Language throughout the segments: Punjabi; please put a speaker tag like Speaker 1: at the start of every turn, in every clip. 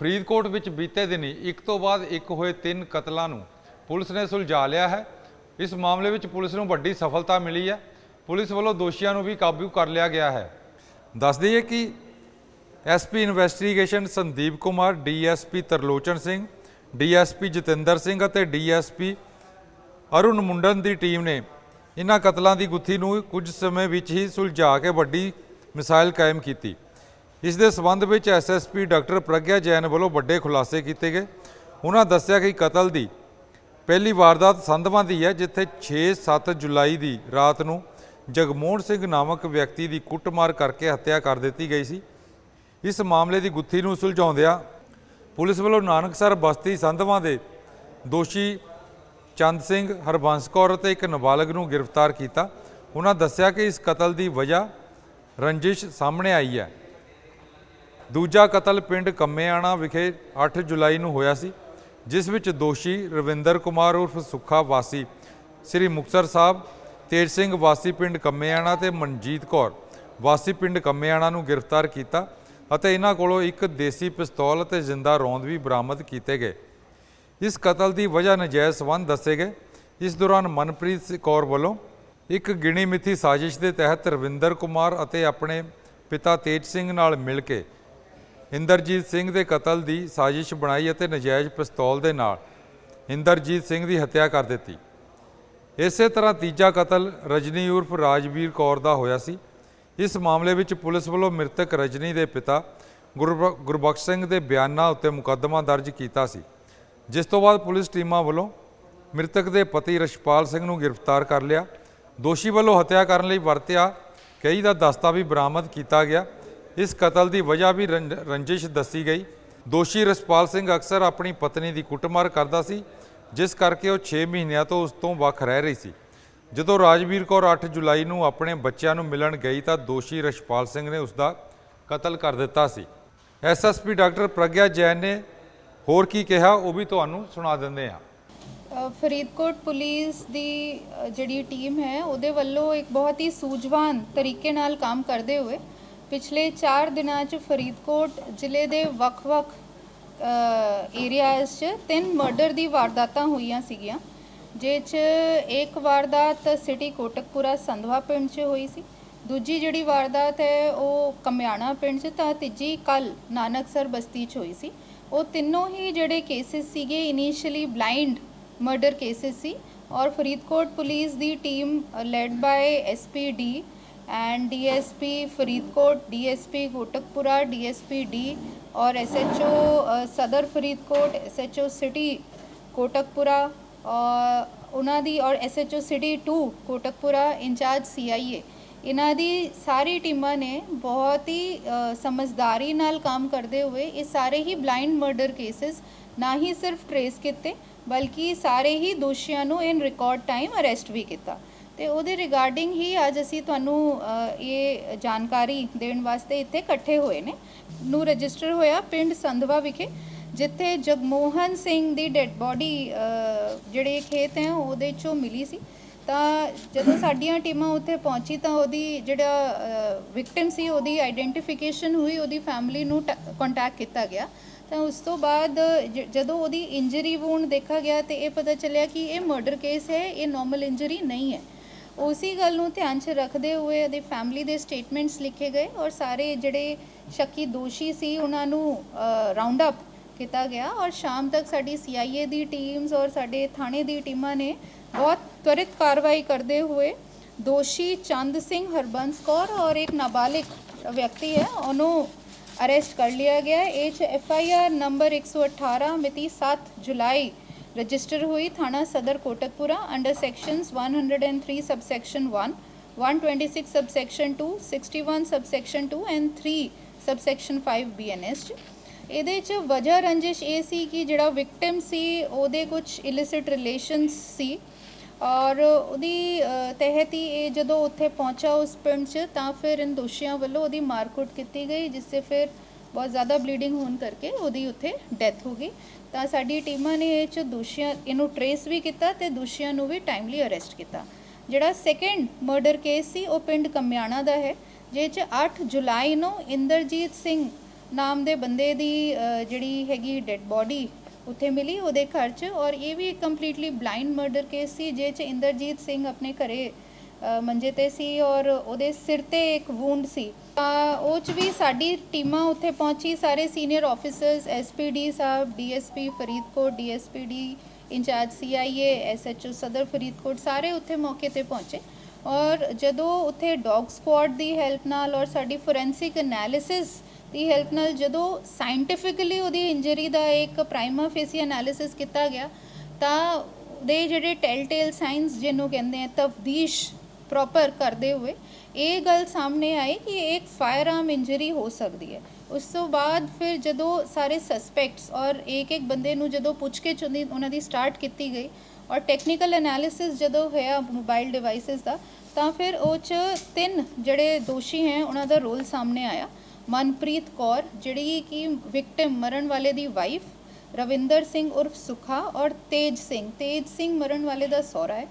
Speaker 1: ਫਰੀਦਕੋਟ ਵਿੱਚ ਬੀਤੇ ਦਿਨੀ ਇੱਕ ਤੋਂ ਬਾਅਦ ਇੱਕ ਹੋਏ ਤਿੰਨ ਕਤਲਾਂ ਨੂੰ ਪੁਲਿਸ ਨੇ ਸੁਲਝਾ ਲਿਆ ਹੈ। ਇਸ ਮਾਮਲੇ ਵਿੱਚ ਪੁਲਿਸ ਨੂੰ ਵੱਡੀ ਸਫਲਤਾ ਮਿਲੀ ਹੈ। ਪੁਲਿਸ ਵੱਲੋਂ ਦੋਸ਼ੀਆਂ ਨੂੰ ਵੀ ਕਾਬੂ ਕਰ ਲਿਆ ਗਿਆ ਹੈ। ਦੱਸ ਦਈਏ ਕਿ SP investigation Sandeep Kumar, DSP Tarlochan Singh, DSP Jatinder Singh ਅਤੇ ਡੀਐਸਪੀ ਅਰੁਣ ਮੁੰਡਨ ਦੀ ਟੀਮ ਨੇ ਇਨ੍ਹਾਂ ਕਤਲਾਂ ਦੀ ਗੁੱਥੀ ਨੂੰ ਕੁਝ ਸਮੇਂ ਵਿੱਚ ਹੀ ਸੁਲਝਾ ਕੇ ਵੱਡੀ ਮਿਸਾਈਲ ਕਾਇਮ ਕੀਤੀ। ਇਸ ਦੇ ਸਬੰਧ ਵਿੱਚ ਐਸਐਸਪੀ ਡਾਕਟਰ ਪ੍ਰਗਿਆ ਜੈਨ ਵੱਲੋਂ ਵੱਡੇ ਖੁਲਾਸੇ ਕੀਤੇ ਗਏ। ਉਹਨਾਂ ਦੱਸਿਆ ਕਿ ਕਤਲ ਦੀ ਪਹਿਲੀ ਵਾਰਦਾਤ ਸੰਧਵਾਂ ਦੀ ਹੈ, ਜਿੱਥੇ 6-7 ਜੁਲਾਈ ਦੀ ਰਾਤ ਨੂੰ ਜਗਮੋਹਨ ਸਿੰਘ ਨਾਮਕ ਵਿਅਕਤੀ ਦੀ ਕੁੱਟਮਾਰ ਕਰਕੇ ਹੱਤਿਆ ਕਰ ਦਿੱਤੀ ਗਈ ਸੀ। ਇਸ ਮਾਮਲੇ ਦੀ ਗੁੱਥੀ ਨੂੰ ਸੁਲਝਾਉਂਦਿਆਂ ਪੁਲਿਸ ਵੱਲੋਂ ਨਾਨਕਸਰ ਬਸਤੀ ਸੰਧਵਾਂ ਦੇ ਦੋਸ਼ੀ ਚੰਦ ਸਿੰਘ ਹਰਬੰਸ ਕੌਰ ਅਤੇ ਇੱਕ ਨਾਬਾਲਗ ਨੂੰ ਗ੍ਰਿਫਤਾਰ ਕੀਤਾ। ਉਹਨਾਂ ਦੱਸਿਆ ਕਿ ਇਸ ਕਤਲ ਦੀ ਵਜ੍ਹਾ ਰੰਜਿਸ਼ ਸਾਹਮਣੇ ਆਈ ਹੈ। ਦੂਜਾ ਕਤਲ ਪਿੰਡ ਕੰਮੇਆਣਾ ਵਿਖੇ 8 ਜੁਲਾਈ ਨੂੰ ਹੋਇਆ ਸੀ, ਜਿਸ ਵਿੱਚ ਦੋਸ਼ੀ ਰਵਿੰਦਰ ਕੁਮਾਰ ਉਰਫ ਸੁੱਖਾ ਵਾਸੀ, ਸ੍ਰੀ ਮੁਕਤਸਰ ਸਾਹਿਬ, ਤੇਜ ਸਿੰਘ ਵਾਸੀ ਪਿੰਡ ਕੰਮੇਆਣਾ ਤੇ ਮਨਜੀਤ ਕੌਰ ਵਾਸੀ ਪਿੰਡ ਕੰਮੇਆਣਾ ਨੂੰ ਗ੍ਰਿਫਤਾਰ ਕੀਤਾ ਅਤੇ ਇਹਨਾਂ ਕੋਲੋਂ ਇੱਕ ਦੇਸੀ ਪਿਸਤੌਲ ਅਤੇ ਜ਼ਿੰਦਾ ਰੌਂਦ ਵੀ ਬਰਾਮਦ ਕੀਤੇ ਗਏ। ਇਸ ਕਤਲ ਦੀ ਵਜ੍ਹਾ ਨਜਾਇਜ਼ ਸਬੰਧ ਦੱਸੇ ਗਏ। ਇਸ ਦੌਰਾਨ ਮਨਪ੍ਰੀਤ ਕੌਰ ਵੱਲੋਂ ਇੱਕ ਗਿਣੀ ਮਿੱਥੀ ਸਾਜ਼ਿਸ਼ ਦੇ ਤਹਿਤ ਰਵਿੰਦਰ ਕੁਮਾਰ ਅਤੇ ਆਪਣੇ ਪਿਤਾ ਤੇਜ ਸਿੰਘ ਨਾਲ ਮਿਲ ਕੇ ਇੰਦਰਜੀਤ ਸਿੰਘ ਦੇ ਕਤਲ ਦੀ ਸਾਜ਼ਿਸ਼ ਬਣਾਈ ਅਤੇ ਨਜਾਇਜ਼ ਪਿਸਤੌਲ ਦੇ ਨਾਲ ਇੰਦਰਜੀਤ ਸਿੰਘ ਦੀ ਹੱਤਿਆ ਕਰ ਦਿੱਤੀ। ਇਸੇ ਤਰ੍ਹਾਂ ਤੀਜਾ ਕਤਲ ਰਜਨੀ ਉਰਫ ਰਾਜਵੀਰ ਕੌਰ ਦਾ ਹੋਇਆ ਸੀ। ਇਸ ਮਾਮਲੇ ਵਿੱਚ ਪੁਲਿਸ ਵੱਲੋਂ ਮ੍ਰਿਤਕ ਰਜਨੀ ਦੇ ਪਿਤਾ ਗੁਰਬ- ਗੁਰਬਖਸ਼ ਸਿੰਘ ਦੇ ਬਿਆਨਾਂ ਉੱਤੇ ਮੁਕੱਦਮਾ ਦਰਜ ਕੀਤਾ ਸੀ, ਜਿਸ ਤੋਂ ਬਾਅਦ ਪੁਲਿਸ ਟੀਮਾਂ ਵੱਲੋਂ ਮ੍ਰਿਤਕ ਦੇ ਪਤੀ ਰਸ਼ਪਾਲ ਸਿੰਘ ਨੂੰ ਗ੍ਰਿਫਤਾਰ ਕਰ ਲਿਆ। ਦੋਸ਼ੀ ਵੱਲੋਂ ਹੱਤਿਆ ਕਰਨ ਲਈ ਵਰਤਿਆ ਕਈ ਦਾ ਦਸਤਾ ਵੀ ਬਰਾਮਦ ਕੀਤਾ ਗਿਆ। ਇਸ ਕਤਲ ਦੀ ਵਜ੍ਹਾ ਵੀ ਰੰਜ- ਰੰਜਿਸ਼ ਦੱਸੀ ਗਈ। ਦੋਸ਼ੀ ਰਸ਼ਪਾਲ ਸਿੰਘ ਅਕਸਰ ਆਪਣੀ ਪਤਨੀ ਦੀ ਕੁੱਟਮਾਰ ਕਰਦਾ ਸੀ, ਜਿਸ ਕਰਕੇ ਉਹ 6 ਮਹੀਨਿਆਂ ਤੋਂ ਉਸ ਤੋਂ ਵੱਖ ਰਹਿ ਰਹੀ ਸੀ। ਜਦੋਂ ਰਾਜਵੀਰ ਕੌਰ 8 ਜੁਲਾਈ ਨੂੰ ਆਪਣੇ ਬੱਚਿਆਂ ਨੂੰ ਮਿਲਣ ਗਈ ਤਾਂ ਦੋਸ਼ੀ ਰਸ਼ਪਾਲ ਸਿੰਘ ਨੇ ਉਸ ਦਾ ਕਤਲ ਕਰ ਦਿੱਤਾ ਸੀ। ਐਸਐਸਪੀ ਡਾਕਟਰ ਪ੍ਰਗਿਆ ਜੈਨ ਨੇ ਹੋਰ ਕੀ ਕਿਹਾ, ਉਹ ਵੀ ਤੁਹਾਨੂੰ ਸੁਣਾ ਦਿੰਦੇ ਹਾਂ।
Speaker 2: ਫਰੀਦਕੋਟ ਪੁਲਿਸ ਦੀ ਜਿਹੜੀ ਟੀਮ ਹੈ, ਉਹਦੇ ਵੱਲੋਂ ਇੱਕ ਬਹੁਤ ਹੀ ਸੂਝਵਾਨ ਤਰੀਕੇ ਨਾਲ ਕੰਮ ਕਰਦੇ ਹੋਏ ਪਿਛਲੇ 4 ਦਿਨਾਂ 'ਚ ਫਰੀਦਕੋਟ ਜ਼ਿਲ੍ਹੇ ਦੇ ਵੱਖ-ਵੱਖ ਏਰੀਆਜ਼ 'ਚ ਤਿੰਨ ਮਰਡਰ ਦੀ ਵਾਰਦਾਤਾਂ ਹੋਈਆਂ ਸੀਗੀਆਂ ਜਿਹ 'ਚ ਇੱਕ ਵਾਰਦਾਤ ਸਿਟੀ ਕੋਟਕਪੁਰਾ ਸੰਧਵਾ ਪਿੰਡ 'ਚ ਹੋਈ ਸੀ, ਦੂਜੀ ਜਿਹੜੀ ਵਾਰਦਾਤ ਹੈ ਉਹ ਕਮਿਆਣਾ ਪਿੰਡ 'ਚ, ਤਾਂ ਤੀਜੀ ਕੱਲ ਨਾਨਕਸਰ ਬਸਤੀ 'ਚ ਹੋਈ ਸੀ। ਉਹ ਤਿੰਨੋਂ ਹੀ ਜਿਹੜੇ ਕੇਸਿਸ ਸੀਗੇ ਇਨੀਸ਼ੀਅਲੀ ਬਲਾਈਂਡ ਮਰਡਰ ਕੇਸਿਸ ਸੀ, ਔਰ Faridkot police the team led by SPD and DSP Faridkot DSP Kotkapura DSP D ਔਰ SHO Sadar Faridkot SHO city Kotkapura ਔਰ ਉਹਨਾਂ ਦੀ ਔਰ SHO city 2 Kotkapura in charge CIA ਇਹਨਾਂ ਦੀ ਸਾਰੀ ਟੀਮਾਂ ਨੇ ਬਹੁਤ ਹੀ ਸਮਝਦਾਰੀ ਨਾਲ ਕੰਮ ਕਰਦੇ ਹੋਏ ਇਹ ਸਾਰੇ ਹੀ ਬਲਾਈਂਡ ਮਰਡਰ ਕੇਸਿਸ ਨਾ ਹੀ ਸਿਰਫ ਟਰੇਸ ਕੀਤੇ ਬਲਕਿ ਸਾਰੇ ਹੀ ਦੋਸ਼ੀਆਂ ਨੂੰ ਇਨ ਰਿਕਾਰਡ ਟਾਈਮ ਅਰੈਸਟ ਵੀ ਕੀਤਾ ਤੇ ਉਹਦੇ ਰਿਗਾਰਡਿੰਗ ਹੀ ਅੱਜ ਅਸੀਂ ਤੁਹਾਨੂੰ ਇਹ ਜਾਣਕਾਰੀ ਦੇਣ ਵਾਸਤੇ ਇੱਥੇ ਇਕੱਠੇ ਹੋਏ ਨੇ। ਨੂੰ ਰਜਿਸਟਰ ਹੋਇਆ ਪਿੰਡ ਸੰਧਵਾ ਵਿਖੇ, ਜਿੱਥੇ ਜਗਮੋਹਨ ਸਿੰਘ ਦੀ ਡੈੱਡ ਬੋਡੀ ਜਿਹੜੇ ਖੇਤ ਹੈ, ਉਹਦੇ ਚੋਂ ਮਿਲੀ ਸੀ। ਤਾਂ ਜਦੋਂ ਸਾਡੀਆਂ ਟੀਮਾਂ ਉੱਥੇ ਪਹੁੰਚੀ ਤਾਂ ਉਹਦੀ ਜਿਹੜਾ ਵਿਕਟਿਮ ਸੀ, ਉਹਦੀ ਆਈਡੈਂਟੀਫਿਕੇਸ਼ਨ ਹੋਈ, ਉਹਦੀ ਫੈਮਿਲੀ ਨੂੰ ਕੰਟੈਕਟ ਕੀਤਾ ਗਿਆ। ਤਾਂ ਉਸ ਤੋਂ ਬਾਅਦ ਜ- ਜਦੋਂ ਉਹਦੀ ਇੰਜਰੀ ਵੂਨ ਦੇਖਾ ਗਿਆ ਤੇ ਇਹ ਪਤਾ ਚੱਲਿਆ ਕਿ ਇਹ ਮਰਡਰ ਕੇਸ ਹੈ, ਇਹ ਨਾਰਮਲ ਇੰਜਰੀ ਨਹੀਂ ਹੈ। ਉਸੇ ਗੱਲ ਨੂੰ ਧਿਆਨ 'ਚ ਰੱਖਦੇ ਹੋਏ ਉਹਦੇ ਫੈਮਿਲੀ ਦੇ ਸਟੇਟਮੈਂਟਸ ਲਿਖੇ ਗਏ ਔਰ ਸਾਰੇ ਜਿਹੜੇ ਸ਼ੱਕੀ ਦੋਸ਼ੀ ਸੀ ਉਹਨਾਂ ਨੂੰ ਰਾਉਂਡ ਅਪ ਕੀਤਾ ਗਿਆ ਔਰ ਸ਼ਾਮ ਤੱਕ ਸਾਡੀ ਸੀਆਈਏ ਦੀ ਟੀਮਸ ਔਰ ਸਾਡੇ ਥਾਣੇ ਦੀ ਟੀਮਾਂ ਨੇ ਬਹੁਤ ਤਰਿਤ ਕਾਰਵਾਈ ਕਰਦੇ ਹੋਏ ਦੋਸ਼ੀ ਚੰਦ ਸਿੰਘ ਹਰਬੰਸ ਕੌਰ ਔਰ ਇੱਕ ਨਾਬਾਲਿਗ ਵਿਅਕਤੀ ਹੈ, ਉਹਨੂੰ ਅਰੈਸਟ ਕਰ ਲਿਆ ਗਿਆ। ਇਹ ਚ ਐਫ ਆਈ ਆਰ ਨੰਬਰ 118 ਮਿਤੀ 7 ਜੁਲਾਈ ਰਜਿਸਟਰ ਹੋਈ ਥਾਣਾ Sadar Kotkapura under sections 103 subsection 1 126 subsection 2 61 subsection 2 and 3 subsection 5 BNS ਚ ਇਹਦੇ ਚ ਵਜ੍ਹਾ ਰੰਜਿਸ਼ ਇਹ ਸੀ ਕਿ ਜਿਹੜਾ ਵਿਕਟਿਮ ਸੀ, ਉਹਦੇ ਕੁਝ ਇਲਿਸਿਟ ਰਿਲੇਸ਼ਨਸ ਸੀ। ਔਰ ਉਹਦੀ ਤਹਿਤ ਹੀ ਇਹ ਜਦੋਂ ਉੱਥੇ ਪਹੁੰਚਾ ਉਸ ਪਿੰਡ 'ਚ, ਤਾਂ ਫਿਰ ਇਨ ਦੋਸ਼ੀਆਂ ਵੱਲੋਂ ਉਹਦੀ ਮਾਰਕੁੱਟ ਕੀਤੀ ਗਈ, ਜਿਸ 'ਤੇ ਫਿਰ ਬਹੁਤ ਜ਼ਿਆਦਾ ਬਲੀਡਿੰਗ ਹੋਣ ਕਰਕੇ ਉਹਦੀ ਉੱਥੇ ਡੈਥ ਹੋ ਗਈ। ਤਾਂ ਸਾਡੀ ਟੀਮਾਂ ਨੇ ਇਹ 'ਚ ਦੋਸ਼ੀਆਂ, ਇਹਨੂੰ ਟਰੇਸ ਵੀ ਕੀਤਾ ਤੇ ਦੋਸ਼ੀਆਂ ਨੂੰ ਵੀ ਟਾਈਮਲੀ ਅਰੈਸਟ ਕੀਤਾ। ਜਿਹੜਾ ਸੈਕੰਡ ਮਰਡਰ ਕੇਸ ਸੀ, ਉਹ ਪਿੰਡ ਕਮਿਆਣਾ ਦਾ ਹੈ ਜਿਹ 'ਚ 8 ਜੁਲਾਈ ਨੂੰ ਇੰਦਰਜੀਤ ਸਿੰਘ ਨਾਮ ਦੇ ਬੰਦੇ ਦੀ ਜਿਹੜੀ ਹੈਗੀ ਡੈੱਡ ਬੋਡੀ ਉੱਥੇ ਮਿਲੀ ਉਹਦੇ ਘਰ 'ਚ ਔਰ ਇਹ ਵੀ ਕੰਪਲੀਟਲੀ ਬਲਾਈਂਡ ਮਰਡਰ ਕੇਸ ਸੀ ਜਿਹ 'ਚ ਇੰਦਰਜੀਤ ਸਿੰਘ ਆਪਣੇ ਘਰੇ ਮੰਜੇ ਤੇ ਸੀ ਔਰ ਉਹਦੇ ਸਿਰ ਤੇ ਇੱਕ ਵੂੰਡ ਸੀ। ਤਾਂ ਉਹ 'ਚ ਵੀ ਸਾਡੀ ਟੀਮਾਂ ਉੱਥੇ ਪਹੁੰਚੀ, ਸਾਰੇ senior officers SPD Sahib DSP Faridkot DSPD in charge CIA SHO Sadar Faridkot, ਸਾਰੇ ਉੱਥੇ ਮੌਕੇ ਤੇ ਪਹੁੰਚੇ। ਔਰ ਜਦੋਂ ਉੱਥੇ ਡੌਗ ਸਕੁਆਡ ਦੀ ਹੈਲਪ ਨਾਲ ਔਰ ਸਾਡੀ ਫੋਰੈਂਸਿਕ ਐਨਾਲਿਸਿਸ ਦੀ ਹੈਲਪ ਨਾਲ ਜਦੋਂ ਸਾਇੰਟੀਫਿਕਲੀ ਉਹਦੀ ਇੰਜਰੀ ਦਾ ਇੱਕ ਪ੍ਰਾਈਮਾ ਫੇਸੀ ਐਨਾਲਿਸਿਸ ਕੀਤਾ ਗਿਆ, ਤਾਂ ਦੇ ਜਿਹੜੇ ਟੈਲ ਟੇਲ ਸਾਈਨਸ ਜਿਹਨੂੰ ਕਹਿੰਦੇ ਆ ਤਫਦੀਸ਼ ਪ੍ਰੋਪਰ ਕਰਦੇ ਹੋਏ, ਇਹ ਗੱਲ ਸਾਹਮਣੇ ਆਈ ਕਿ ਇੱਕ ਫਾਇਰ ਆਰਮ ਇੰਜਰੀ ਹੋ ਸਕਦੀ ਹੈ। ਉਸ ਤੋਂ ਬਾਅਦ ਫਿਰ ਜਦੋਂ ਸਾਰੇ ਸਸਪੈਕਟਸ ਔਰ ਇੱਕ ਇੱਕ ਬੰਦੇ ਨੂੰ ਜਦੋਂ ਪੁੱਛਗਿੱਛ ਉਹਦੀ ਉਹਨਾਂ ਦੀ ਸਟਾਰਟ ਕੀਤੀ ਗਈ ਔਰ ਟੈਕਨੀਕਲ ਐਨਾਲਿਸਿਸ ਜਦੋਂ ਹੋਇਆ ਮੋਬਾਈਲ ਡਿਵਾਈਸਸ ਦਾ, ਤਾਂ ਫਿਰ ਉਹ ਚ ਤਿੰਨ ਜਿਹੜੇ ਦੋਸ਼ੀ ਹੈ, ਉਹਨਾਂ ਦਾ ਰੋਲ ਸਾਹਮਣੇ ਆਇਆ। ਮਨਪ੍ਰੀਤ ਕੌਰ, ਜਿਹੜੀ ਕਿ ਵਿਕਟਿਮ ਮਰਨ ਵਾਲੇ ਦੀ ਵਾਈਫ ਰਵਿੰਦਰ ਸਿੰਘ ਉਰਫ ਸੁਖਾ ਔਰ ਤੇਜ ਸਿੰਘ। ਤੇਜ ਸਿੰਘ ਮਰਨ ਵਾਲੇ ਦਾ ਸਹੁਰਾ ਹੈ।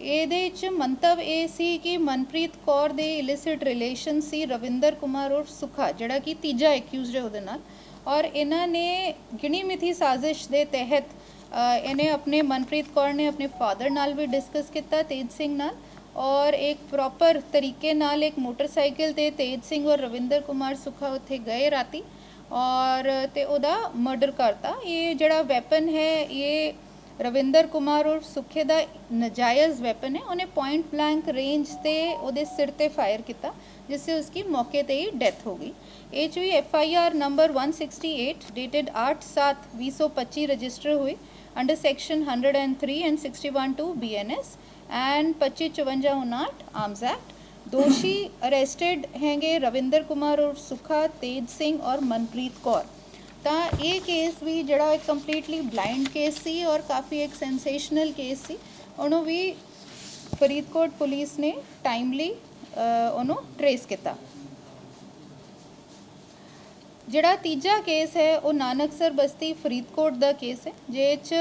Speaker 2: ਇਹਦੇ ਚ ਮੰਤਵ ਇਹ ਸੀ ਕਿ ਮਨਪ੍ਰੀਤ ਕੌਰ ਦੇ ਇਲਿਸਿਟ ਰਿਲੇਸ਼ਨ ਸੀ ਰਵਿੰਦਰ ਕੁਮਾਰ ਉਰਫ ਸੁਖਾ, ਜਿਹੜਾ ਕਿ ਤੀਜਾ ਐਕਿਊਜ਼ਡ ਹੈ ਉਹਦੇ ਨਾਲ। ਔਰ ਇਹਨਾਂ ਨੇ ਗਿਣੀ ਮਿਥੀ ਸਾਜ਼ਿਸ਼ ਦੇ ਤਹਿਤ ਇਹਨੇ ਆਪਣੇ, ਮਨਪ੍ਰੀਤ ਕੌਰ ਨੇ ਆਪਣੇ ਫਾਦਰ ਨਾਲ ਵੀ ਡਿਸਕਸ ਕੀਤਾ, ਤੇਜ ਸਿੰਘ ਨਾਲ। ਔਰ ਇੱਕ ਪ੍ਰੋਪਰ ਤਰੀਕੇ ਨਾਲ ਇੱਕ ਮੋਟਰਸਾਈਕਲ ਤੇ ਤੇਜ ਸਿੰਘ ਔਰ ਰਵਿੰਦਰ ਕੁਮਾਰ ਸੁਖਾ ਉੱਥੇ ਗਏ ਰਾਤੀ। ਔਰ ਤੇ ਉਹਦਾ ਮਰਡਰ ਕਰਤਾ। ਇਹ ਜਿਹੜਾ ਵੈਪਨ ਹੈ, ਇਹ ਰਵਿੰਦਰ ਕੁਮਾਰ ਔਰ ਸੁਖੇ ਦਾ ਨਜਾਇਜ਼ ਵੈਪਨ ਹੈ। ਉਹਨੇ ਪੁਆਇੰਟ ਬਲੈਂਕ ਰੇਂਜ ਤੇ ਉਹਦੇ ਸਿਰ ਤੇ ਫਾਇਰ ਕੀਤਾ, ਜਿਸ ਸੇ ਉਸकी ਮੌਕੇ ਤੇ ਹੀ ਡੈਥ ਹੋ ਗਈ। ਇਹ 'ਚ ਵੀ F I R number 168 dated 8/7/2025 register ਹੋਈ under section 103 and 61 two BNS and 2554 arms act ਦੋਸ਼ੀ ਅਰੈਸਟਡ ਹੈਗੇ ਰਵਿੰਦਰ ਕੁਮਾਰ ਔਰ ਸੁਖਾ, ਤੇਜ ਸਿੰਘ ਔਰ ਮਨਪ੍ਰੀਤ ਕੌਰ। ਤਾਂ ਇਹ ਕੇਸ ਵੀ ਜਿਹੜਾ ਇੱਕ ਕੰਪਲੀਟਲੀ ਬਲਾਈਂਡ ਕੇਸ ਸੀ ਔਰ ਕਾਫੀ ਇੱਕ ਸੈਂਸੇਸ਼ਨਲ ਕੇਸ ਸੀ, ਉਹਨੂੰ ਵੀ ਫਰੀਦਕੋਟ ਪੁਲਿਸ ਨੇ ਟਾਈਮਲੀ ਉਹਨੂੰ ਟਰੇਸ ਕੀਤਾ। ਜਿਹੜਾ ਤੀਜਾ ਕੇਸ ਹੈ, ਉਹ ਨਾਨਕਸਰ ਬਸਤੀ ਫਰੀਦਕੋਟ ਦਾ ਕੇਸ ਹੈ ਜਿਹ ਚ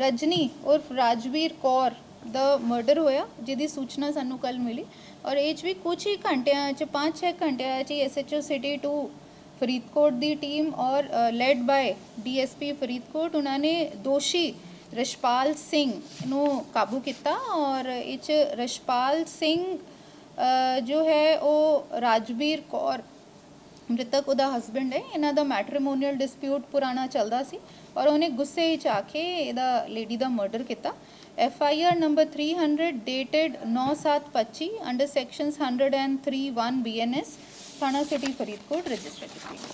Speaker 2: ਰਜਨੀ ਔਰ ਰਾਜਵੀਰ ਕੌਰ ਦਾ ਮਰਡਰ ਹੋਇਆ, ਜਿਹਦੀ ਸੂਚਨਾ ਸਾਨੂੰ ਕੱਲ ਮਿਲੀ। ਔਰ ਇਹ 'ਚ ਵੀ ਕੁਝ ਹੀ ਘੰਟਿਆਂ ਚ 5-6 ਘੰਟਿਆਂ ਚ ਐਸਐਚਓ ਸਿਟੀ 2 ਫਰੀਦਕੋਟ ਦੀ ਟੀਮ ਔਰ ਲੈਡ ਬਾय ਡੀਐਸਪੀ ਫਰੀਦਕੋਟ, ਉਹਨਾਂ ਨੇ ਦੋਸ਼ੀ ਰਸ਼ਪਾਲ ਸਿੰਘ ਨੂੰ ਕਾਬੂ ਕੀਤਾ ਔਰ ਇਹ 'ਚ ਰਸ਼ਪਾਲ ਸਿੰਘ ਜੋ ਹੈ ਉਹ ਰਾਜਵੀਰ ਕੌਰ ਮ੍ਰਿਤਕ ਉਹਦਾ ਹਸਬੰਡ ਹੈ। ਇਹਨਾਂ ਦਾ ਮੈਟ੍ਰੀਮੋਨੀਅਲ ਡਿਸਪਿਊਟ ਪੁਰਾਣਾ ਚੱਲਦਾ ਸੀ ਔਰ ਉਹਨੇ ਗੁੱਸੇ ਵਿੱਚ ਆ ਕੇ ਇਹਦਾ ਲੇਡੀ ਦਾ ਮਰਡਰ ਕੀਤਾ। F I R number 300 dated 9725 under sections 103 1 BNS ਥਾਣਾ ਸਿਟੀ ਫਰੀਦਕੋਟ ਰਜਿਸਟਰ ਕੀਤੀ